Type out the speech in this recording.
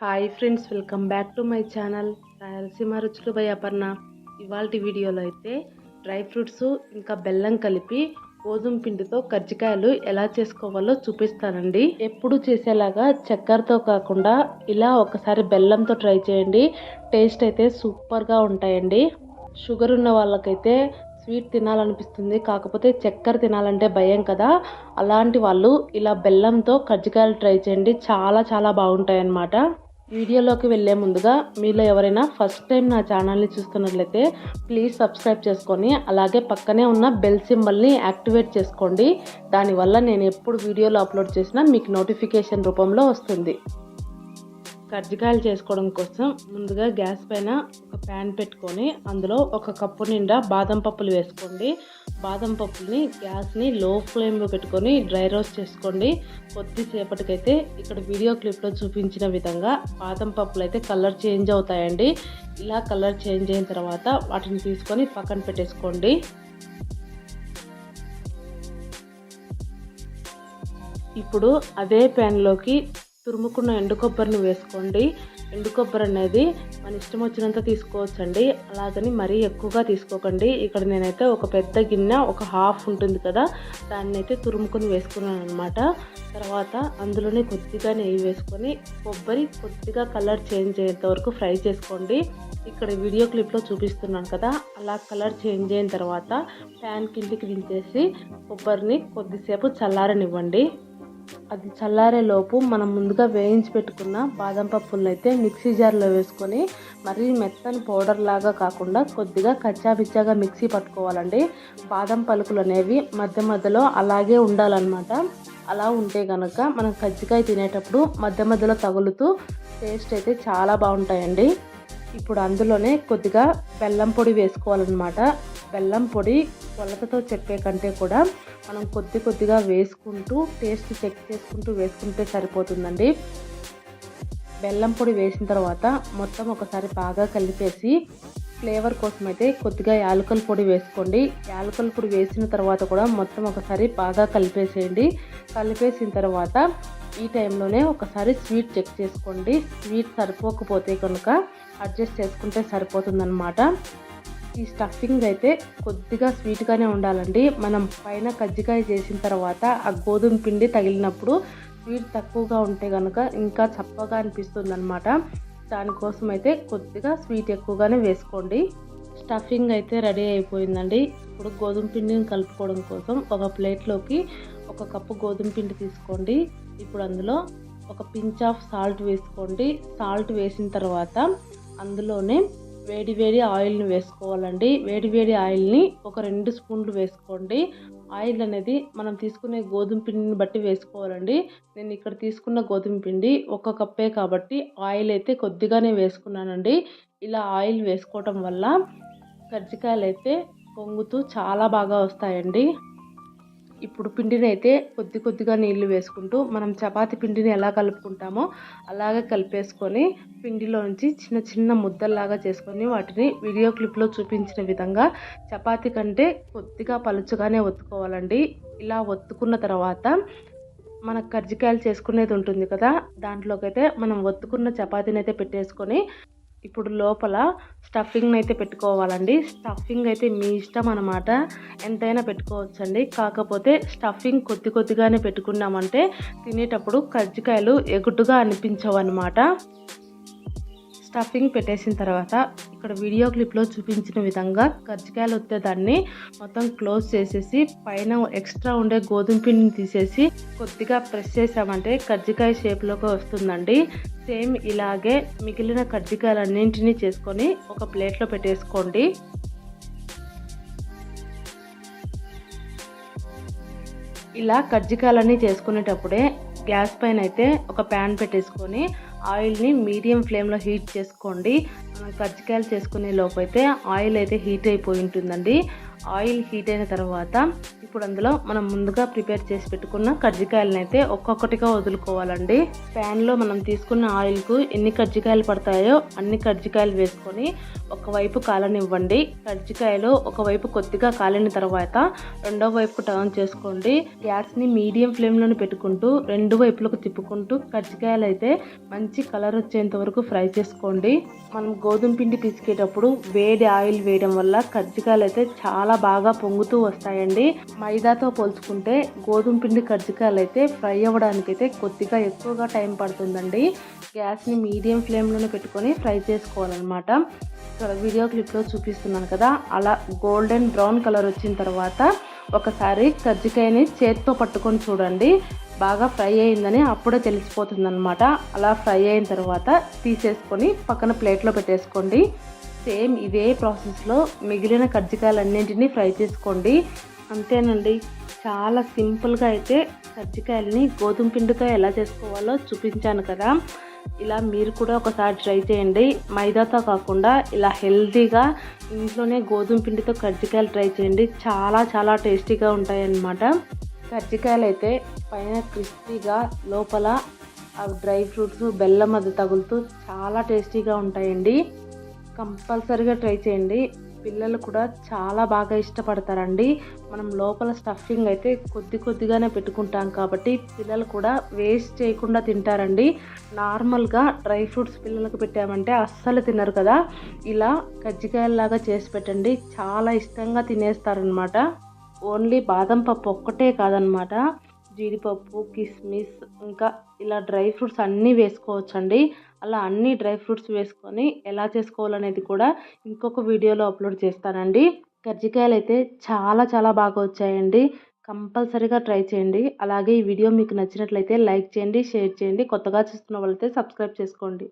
Hi friends welcome back to my channel Rayalaseema రుచులు by Aparna. ఇవాళ వీడియోలో అయితే డ్రై ఫ్రూట్స్ ఇంకా బెల్లం కలిపి గోధుమ పిండితో కజ్జికాయలు ఎలా చేసుకోవాలో చూపిస్తానండి. ఎప్పుడు చేసేలాగా చక్కెరతో కాకుండా ఇలా ఒకసారి బెల్లంతో ట్రై చేయండి. టేస్ట్ అయితే సూపర్గా ఉంటాయండి. షుగర్ ఉన్న వాళ్ళకైతే స్వీట్ తినాలనిపిస్తుంది. కాకపోతే చక్కెర తినాలంటే భయం కదా. అలాంటి వాళ్ళు ఇలా బెల్లంతో కజ్జికాయలు ట్రై చేయండి. చాలా చాలా బాగుంటాయి అన్నమాట వీడియోలోకి వెళ్ళే ముందుగా మీలో ఎవరైనా ఫస్ట్ టైం నా ఛానల్ని చూస్తున్నట్లయితే ప్లీజ్ సబ్స్క్రైబ్ చేసుకొని అలాగే పక్కనే ఉన్న బెల్ సింబల్ని యాక్టివేట్ చేసుకోండి. దానివల్ల నేను ఎప్పుడు వీడియోలు అప్లోడ్ చేసినా మీకు నోటిఫికేషన్ రూపంలో వస్తుంది. కజ్జికాయలు చేసుకోవడం కోసం ముందుగా గ్యాస్ పైన ఒక ప్యాన్ పెట్టుకొని అందులో ఒక కప్పు నిండా బాదం పప్పులు వేసుకోండి. బాదం పప్పుని గ్యాస్ని లో ఫ్లేమ్లో పెట్టుకొని డ్రై రోస్ట్ చేసుకోండి. కొద్దిసేపటికైతే ఇక్కడ వీడియో క్లిప్లో చూపించిన విధంగా బాదం పప్పులు అయితే కలర్ చేంజ్ అవుతాయండి. ఇలా కలర్ చేంజ్ అయిన తర్వాత వాటిని తీసుకొని పక్కన పెట్టేసుకోండి. ఇప్పుడు అదే ప్యాన్లోకి తురుముకున్న ఎండు కొబ్బరిని వేసుకోండి. ఎండు కొబ్బరి అనేది మన ఇష్టం వచ్చినంత తీసుకోవచ్చండి. అలాగని మరీ ఎక్కువగా తీసుకోకండి. ఇక్కడ నేనైతే ఒక పెద్ద గిన్నె ఒక హాఫ్ ఉంటుంది కదా దాన్ని అయితే తురుముకొని వేసుకున్నాను అనమాట తర్వాత అందులోనే కొద్దిగా నెయ్యి వేసుకొని కొబ్బరి కొద్దిగా కలర్ చేంజ్ అయ్యేంత వరకు ఫ్రై చేసుకోండి. ఇక్కడ వీడియో క్లిప్లో చూపిస్తున్నాను కదా అలా కలర్ చేంజ్ అయిన తర్వాత ప్యాన్ కిందికి దించేసి కొబ్బరిని కొద్దిసేపు చల్లారనివ్వండి. అది చల్లారే లోపు మనం ముందుగా వేయించి పెట్టుకున్న బాదం పప్పులను అయితే మిక్సీ జార్లో వేసుకొని మరీ మెత్తని పౌడర్ లాగా కాకుండా కొద్దిగా కచ్చాపిచ్చాగా మిక్సీ పట్టుకోవాలండి. బాదం పలుకులు అనేవి మధ్య మధ్యలో అలాగే ఉండాలన్నమాట. అలా ఉంటే కనుక మనం కజ్జికాయ తినేటప్పుడు మధ్య మధ్యలో తగులుతూ టేస్ట్ అయితే చాలా బాగుంటాయండి. ఇప్పుడు అందులోనే కొద్దిగా బెల్లం పొడి వేసుకోవాలన్నమాట. బెల్లం పొడి కొలతతో చెప్పే కంటే కూడా మనం కొద్ది కొద్దిగా వేసుకుంటూ టేస్ట్ చెక్ చేసుకుంటూ వేసుకుంటే సరిపోతుందండి. బెల్లం పొడి వేసిన తర్వాత మొత్తం ఒకసారి బాగా కలిపేసి ఫ్లేవర్ కోసం అయితే కొద్దిగా యాలకల పొడి వేసుకోండి. యాలకల పొడి వేసిన తర్వాత కూడా మొత్తం ఒకసారి బాగా కలిపేసేయండి. కలిపేసిన తర్వాత ఈ టైంలోనే ఒకసారి స్వీట్ చెక్ చేసుకోండి. స్వీట్ సరిపోకపోతే కనుక అడ్జస్ట్ చేసుకుంటే సరిపోతుందన్నమాట. ఈ స్టఫింగ్ అయితే కొద్దిగా స్వీట్గానే ఉండాలండి. మనం పైన కజ్జికాయ చేసిన తర్వాత ఆ గోధుమ పిండి తగిలినప్పుడు స్వీట్ తక్కువగా ఉంటే కనుక ఇంకా చప్పగా అనిపిస్తుంది అనమాట దానికోసం అయితే కొద్దిగా స్వీట్ ఎక్కువగానే వేసుకోండి. స్టఫింగ్ అయితే రెడీ అయిపోయిందండి. ఇప్పుడు గోధుమ పిండిని కలుపుకోవడం కోసం ఒక ప్లేట్లోకి ఒక కప్పు గోధుమ పిండి తీసుకోండి. ఇప్పుడు అందులో ఒక పించ్ ఆఫ్ సాల్ట్ వేసుకోండి. సాల్ట్ వేసిన తర్వాత అందులోనే వేడి వేడి ఆయిల్ని వేసుకోవాలండి. వేడి వేడి ఆయిల్ని ఒక రెండు స్పూన్లు వేసుకోండి. ఆయిల్ అనేది మనం తీసుకునే గోధుమ పిండిని బట్టి వేసుకోవాలండి. నేను ఇక్కడ తీసుకున్న గోధుమ పిండి ఒక కప్పే కాబట్టి ఆయిల్ అయితే కొద్దిగానే వేసుకున్నానండి. ఇలా ఆయిల్ వేసుకోవటం వల్ల కజ్జికాయలు అయితే పొంగుతూ చాలా బాగా వస్తాయండి. ఇప్పుడు పిండిని అయితే కొద్ది కొద్దిగా నీళ్ళు వేసుకుంటూ మనం చపాతి పిండిని ఎలా కలుపుకుంటామో అలాగే కలిపేసుకొని పిండిలోంచి చిన్న చిన్న ముద్దల్లాగా చేసుకొని వాటిని వీడియో క్లిప్లో చూపించిన విధంగా చపాతి కంటే కొద్దిగా పలుచుగానే ఒత్తుకోవాలండి. ఇలా ఒత్తుకున్న తర్వాత మన కర్జికాయలు చేసుకునేది ఉంటుంది కదా దాంట్లోకి అయితే మనం ఒత్తుకున్న చపాతీని అయితే పెట్టేసుకొని ఇప్పుడు లోపల స్టఫింగ్ అయితే పెట్టుకోవాలండి. స్టఫింగ్ అయితే మీ ఇష్టం అనమాట ఎంతైనా పెట్టుకోవచ్చండి. కాకపోతే స్టఫింగ్ కొద్ది కొద్దిగానే పెట్టుకున్నామంటే తినేటప్పుడు కజ్జికాయలు ఎగుటుగా అనిపించవు అనమాట స్టఫింగ్ పెట్టేసిన తర్వాత ఇక్కడ వీడియో క్లిప్లో చూపించిన విధంగా కజ్జికాయలు వచ్చేదాన్ని మొత్తం క్లోజ్ చేసేసి పైన ఎక్స్ట్రా ఉండే గోధుమ పిండిని తీసేసి కొద్దిగా ప్రెస్ చేసామంటే కజ్జికాయ షేప్లోకి వస్తుందండి. సేమ్ ఇలాగే మిగిలిన కజ్జికాయలన్నింటినీ చేసుకొని ఒక ప్లేట్లో పెట్టేసుకోండి. ఇలా కజ్జికాయలన్నీ చేసుకునేటప్పుడే గ్యాస్ పైన అయితే ఒక ప్యాన్ పెట్టేసుకొని ఆయిల్ని మీడియం ఫ్లేమ్లో హీట్ చేసుకోండి. మనం కజ్జికాయలు చేసుకునే లోపు అయితే ఆయిల్ అయితే హీట్ అయిపోయి ఉంటుందండి. ఆయిల్ హీట్ అయిన తర్వాత ఇప్పుడు అందులో మనం ముందుగా ప్రిపేర్ చేసి పెట్టుకున్న కజ్జికాయలను అయితే ఒక్కొక్కటిగా వదులుకోవాలండి. ప్యాన్లో మనం తీసుకున్న ఆయిల్కు ఎన్ని కజ్జికాయలు పడతాయో అన్ని కజ్జికాయలు వేసుకొని ఒకవైపు కాలనివ్వండి. కజ్జికాయలు ఒకవైపు కొద్దిగా కాలిన తర్వాత రెండో వైపుకు టర్న్ చేసుకోండి. గ్యాస్ని మీడియం ఫ్లేమ్లోనే పెట్టుకుంటూ రెండు వైపులకు తిప్పుకుంటూ కజ్జికాయలు అయితే మంచి కలర్ వచ్చేంత వరకు ఫ్రై చేసుకోండి. మనం గోధుమ పిండి పిసికేటప్పుడు వేడి ఆయిల్ వేయడం వల్ల కజ్జికాయలు అయితే చాలా బాగా పొంగుతూ వస్తాయండి. మైదాతో పోల్చుకుంటే గోధుమ పిండి కజ్జికాయలు అయితే ఫ్రై అవ్వడానికి అయితే కొద్దిగా ఎక్కువగా టైం పడుతుందండి. గ్యాస్ని మీడియం ఫ్లేమ్లోనే పెట్టుకొని ఫ్రై చేసుకోవాలన్నమాట. ఇక్కడ వీడియో క్లిప్లో చూపిస్తున్నాను కదా అలా గోల్డెన్ బ్రౌన్ కలర్ వచ్చిన తర్వాత ఒకసారి కజ్జికాయని చేతితో పట్టుకొని చూడండి. బాగా ఫ్రై అయిందని అప్పుడే తెలిసిపోతుంది అనమాట అలా ఫ్రై అయిన తర్వాత తీసేసుకొని పక్కన ప్లేట్లో పెట్టేసుకోండి. సేమ్ ఇదే ప్రాసెస్లో మిగిలిన కజ్జికాయలన్నింటినీ ఫ్రై చేసుకోండి. అంతేనండి. చాలా సింపుల్గా అయితే కజ్జికాయలని గోధుమ పిండితో ఎలా చేసుకోవాలో చూపించాను కదా. ఇలా మీరు కూడా ఒకసారి ట్రై చేయండి. మైదాతో కాకుండా ఇలా హెల్తీగా ఇంట్లోనే గోధుమ పిండితో కజ్జికాయలు ట్రై చేయండి. చాలా చాలా టేస్టీగా ఉంటాయన్నమాట. కజ్జికాయలు అయితే పైన క్రిస్పీగా లోపల డ్రై ఫ్రూట్స్ బెల్లం అది తగులుతూ చాలా టేస్టీగా ఉంటాయండి. కంపల్సరీగా ట్రై చేయండి. పిల్లలు కూడా చాలా బాగా ఇష్టపడతారండి. మనం లోపల స్టఫింగ్ అయితే కొద్ది కొద్దిగానే పెట్టుకుంటాం కాబట్టి పిల్లలు కూడా వేస్ట్ చేయకుండా తింటారండి. నార్మల్గా డ్రై ఫ్రూట్స్ పిల్లలకు పెట్టామంటే అస్సలు తినరు కదా. ఇలా కజ్జికాయలాగా చేసి పెట్టండి. చాలా ఇష్టంగా తినేస్తారనమాట. ఓన్లీ బాదం పప్పు ఒక్కటే కాదనమాట. జీడిపప్పు కిస్మిస్ ఇంకా ఇలా డ్రై ఫ్రూట్స్ అన్నీ వేసుకోవచ్చండి. అలా అన్ని డ్రై ఫ్రూట్స్ వేసుకొని ఎలా చేసుకోవాలనేది కూడా ఇంకొక వీడియోలో అప్లోడ్ చేస్తానండి. కజ్జికాయలు అయితే చాలా చాలా బాగా వచ్చాయండి. కంపల్సరీగా ట్రై చేయండి. అలాగే ఈ వీడియో మీకు నచ్చినట్లయితే లైక్ చేయండి షేర్ చేయండి. కొత్తగా చూస్తున్న వాళ్ళైతే సబ్స్క్రైబ్ చేసుకోండి.